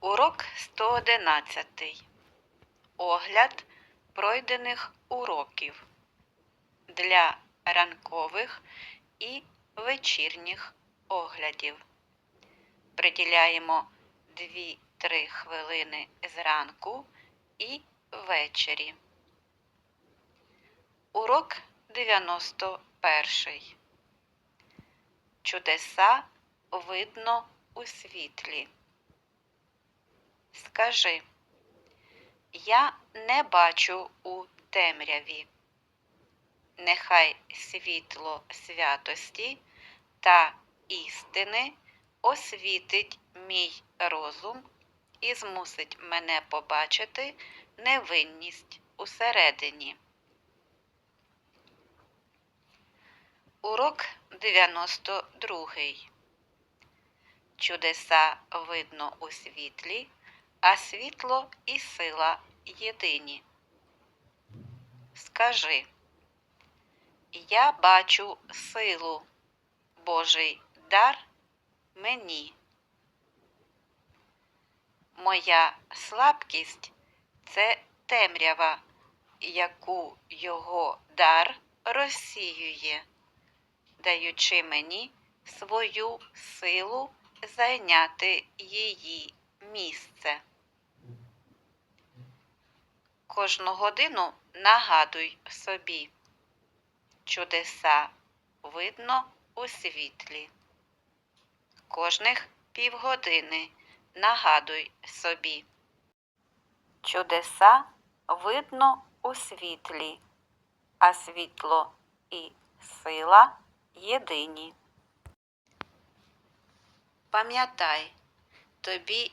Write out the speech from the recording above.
Урок 111. Огляд пройдених уроків для ранкових і вечірніх оглядів. Приділяємо 2-3 хвилини зранку і ввечері. Урок 91. Чудеса видно у світлі. Скажи, я не бачу у темряві. Нехай світло святості та істини освітить мій розум і змусить мене побачити невинність усередині. Урок 92. Чудеса видно у світлі, а світло і сила єдині. Скажи, я бачу силу, Божий дар мені. Моя слабкість це темрява, яку його дар розсіює, даючи мені свою силу зайняти її місце. Кожну годину нагадуй собі. Чудеса видно у світлі. Кожних півгодини нагадуй собі. Чудеса видно у світлі, а світло і сила єдині. Пам'ятай, тобі